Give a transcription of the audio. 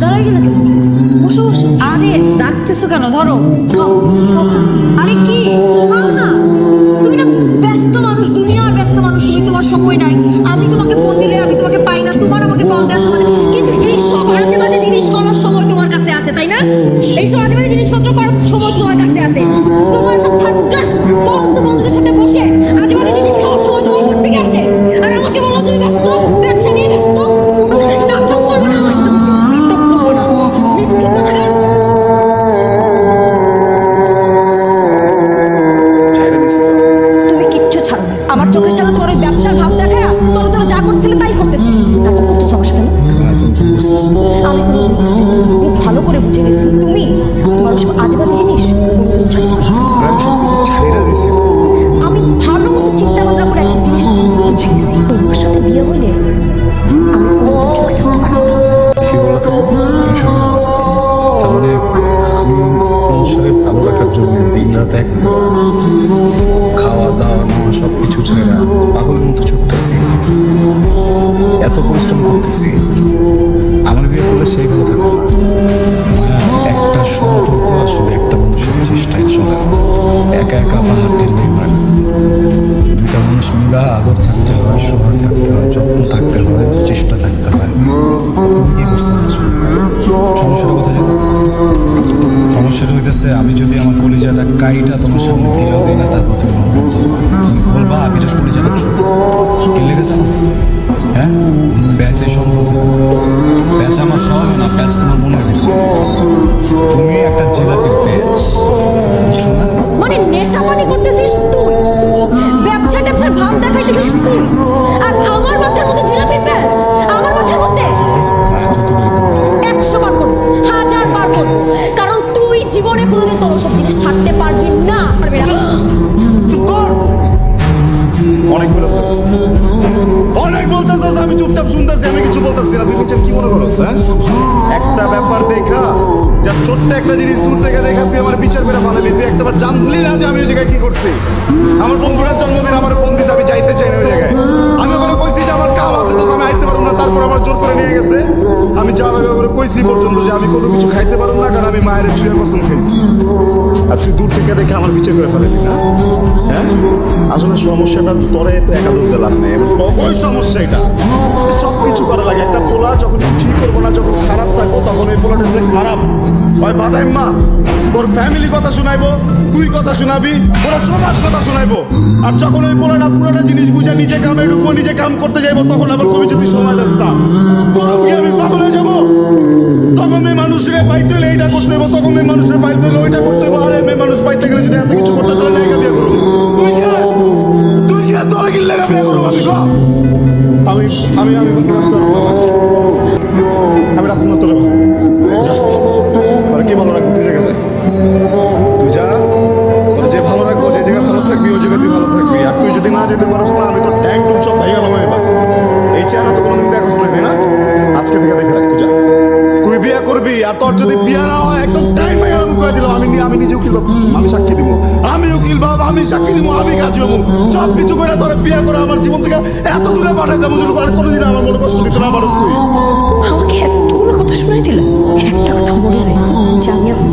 দাঁড়াই গেলে কেন বসো বসো। আরে, ডাকতেছো কেন? ধরো। আরে কি? তুমি না ব্যস্ত মানুষ, দুনিয়ার ব্যস্ত মানুষ। তুমি তোমার সময় নাই। আমি তোমাকে ফোন দিলে আমি তোমাকে পাই না। তোমার আমাকে কল দেওয়ার সময়। কিন্তু এই সব আজে বাজে জিনিস করার সময় তোমার কাছে আছে, তাই না? এই সব আজে মানে জিনিসপত্র করার চোখের সামনে তোমার ওই ব্যবসার ভাব দেখায় তোর তোর যা করতেছিলে তাই করতেছো নাটক করতেছো আমার সাথে? আমি কোনো ভুল করে বুঝে গেছি তুমি তোমার ওসব আজেবাজে জিনিস। আমি ভালো মতো চিন্তা ভাবনা করে একটা জিনিস বুঝে গেছি তোমার সাথে বিয়ে হলে আমি কোনোদিন চোখে থাকতে পারব কি বলো তো? তুমি শোনো। তার মানে ভালো রাখার জন্য দিন রাত এক এত পরিশ্রম করতেছি, আমার বিয়ে করলে সেই ভালো থাকবে একটা সম্পর্ক আসলে একটা মানুষের চেষ্টায় চলে। একা একা পাহাড় টেনে দুইটা মানুষ মিলা আদর থাকতে হয় সোহাগ থাকতে হয়, যত্ন থাকতে হয়, চেষ্টা থাকতে হয়। তুমি কি করছেন আসলে? সমস্যাটা হইতেছে, আমি যদি আমার কলিজাটা কাইটা তোমার সামনে দিয়েও দিই না, তারপর তুমি বলবা আমি এটা কলিজাটা ছোট কি লেগেছে হ্যাঁ প্যাচে সম্পর্ক প্যাচ আমার সব না প্যাচ তোমার মনের ভিতরে। তুমি একটা জিলাপির প্যাচ মানে নেশা পানি করতেছিস তুই? ব্যবসা ট্যাবসার ভাব দেখাইতেছিস তুই? আমি চুপচাপ শুনতেছি, আমি কিছু বলতেছি না। তুই নিজের কি মনে করো স্যার একটা ব্যাপার দেখা জাস্ট ছোট্ট একটা জিনিস দূর থেকে দেখা, তুই আমার বিচার বেড়া বানালি তুই একটাবার জানলি না যে আমি ওই জায়গায় কি করছি। আমার বন্ধুটার জন্মদিন আমার আমি কোনো কিছু খাইতে পারব না, কারণ আমি মায়ের ছুঁয়ে কসম খাইছি। আর তুই দূর থেকে দেখে আমার বিচার করে ফেলেলি না? হ্যাঁ? আসলে সমস্যাটা তোরে তো একা ধরতে লাভ নেই ওই সমস্যা এটা। সব কিছু করা লাগে। একটা পোলা যখন কিছুই করব না, যখন খারাপ থাকব, তখন ওই পোলাটা যে খারাপ হয় বাদাই মা, তোর ফ্যামিলি কথা শোনাইবো, তুই কথা শোনাবি, ওরা সমাজ কথা শোনাইবো। আর যখন ওই পোলাটা পুরোটা জিনিস বুঝে নিজে কামে ঢুকবো, নিজে কাম করতে যাইবো, তখন আবার কবি যদি সময় আসতাম না তোর কি আমি পাগল হয়ে যাব? তখন মেয়ে মানুষের পাইতে হলে এইটা করতে হবে তখন মেয়ে মানুষের পাইতে হলে ওইটা করতে হবে আরে মেয়ে মানুষ পাইতে গেলে যদি এত কিছু করতে তাহলে নায়িকা বিয়ে করুন তুই কে? তুই কে? তোর কি লেগা বিয়ে করব আমি কম আমি আমি আমি রাখব তোর। আমি রাখব না তোর। কি ভালো রাখব, তুই যা। তুই যা। যে ভালো রাখব, যে জায়গায় ভালো থাকবি, ওই জায়গায় ভালো থাকবি। আর তুই যদি না যেতে পারস না, আমি তোর ট্যাঙ্ক টুক সব ভাই গেলাম এই চেহারা তো তোর যদি বিয়ে না হয়, একদম টাইম হয়ে গেল মুখে দিলাম আমি আমি নিজে উকিল আমি সাক্ষী দিব। আমি উকিল বাবু, আমি সাক্ষী দিব, আমি কাজ হব সব কিছু করে তোর বিয়ে করে আমার জীবন থেকে এত দূরে পাঠাই দেবো যদি আর কোনোদিন আমার মনে কষ্ট দিত না আমার তুই। আমাকে এতগুলো কথা শোনাই দিল। একটা কথা মনে রেখো, যে আমি এখন